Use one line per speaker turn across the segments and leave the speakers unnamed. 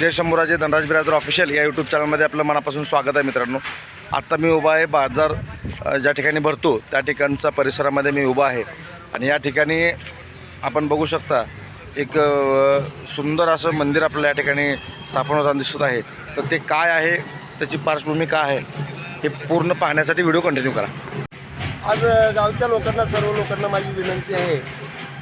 जय Shambhuraje Dhanraj Birajdar official या YouTube चॅनलमध्ये आपलं मनापासून स्वागत आहे मित्रांनो. आत्ता मी उभा आहे बाजार ज्या ठिकाणी भरतो त्या ठिकाणचा परिसरामध्ये मी उभा आहे. आणि या ठिकाणी आपण बघू शकता एक सुंदर असं मंदिर आपल्याला या ठिकाणी स्थापन होताना दिसत आहे. तर ते काय आहे? त्याची पार्श्वभूमी काय आहे? हे पूर्ण पाहण्यासाठी व्हिडिओ कंटिन्यू करा.
आज गावच्या लोकांना सर्व लोकांना माझी विनंती आहे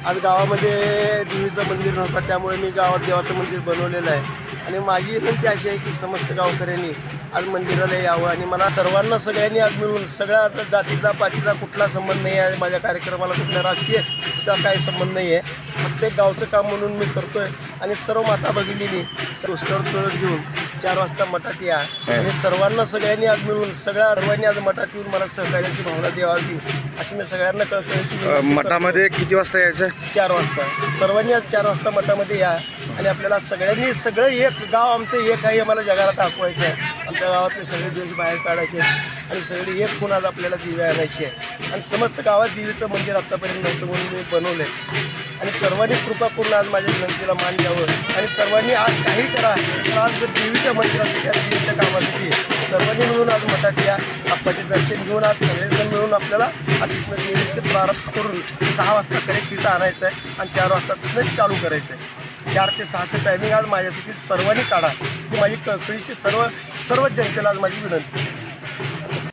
आज गावामध्ये देवीचं मंदिर नव्हतं त्यामुळे मी गावात देवाचं मंदिर बनवलेलं आहे. आणि माझी विनंती अशी आहे की समस्त गावकऱ्यांनी आज मंदिराला यावं आणि मला सर्वांना सगळ्यांनी आज मिळून सगळ्या आता जातीचा पातीचा कुठला संबंध नाही आहे माझ्या कार्यक्रमाला कुठल्या राजकीयचा काही संबंध नाही आहे. प्रत्येक गावचं काम म्हणून मी करतो आहे आणि सर्व माता भगिनींनी रोस्टर तुळस घेऊन चार वाजता मठात या. आणि सर्वांना सगळ्यांनी आज मिळून सगळ्या सर्वांनी आज मठात येऊन मला सहकार्याची भावना द्यावी अशी मी सगळ्यांना कळकळीची.
मठामध्ये किती वाजता यायचं?
चार वाजता. सर्वांनी आज चार वाजता मठामध्ये या. आणि आपल्याला सगळ्यांनी सगळं एक गाव आमचं एक आहे मला जगाला दाखवायचं आहे. आमच्या गावातले सगळे दिवस बाहेर काढायचे आणि सगळी एक खूण आज आपल्याला दिवे आणायची. आहे आणि समस्त गावात देवीचं मंदिर आत्तापर्यंत नव्हतं म्हणून मी बनवलं आहे आणि सर्वांनी कृपा करून आज माझ्या विनंतीला मान द्यावं. आणि सर्वांनी आज काही करा तर आज देवीच्या मंदिरासाठी आज देवीच्या कामासाठी सर्वांनी मिळून आज मतात या आप्पाचे दर्शन घेऊन आज सगळेजण मिळून आपल्याला आज तिथनं देवीचे प्रारंभ करून सहा वाजता कनेक्ट तिथं आणायचं आहे आणि चार वाजता तिथनं चालू करायचं आहे. चार ते सहाचं टायमिंग आज माझ्यासाठी सर्वांनी काढा. ही माझी कळकळीची सर्व सर्व जनतेला आज माझी विनंती आहे.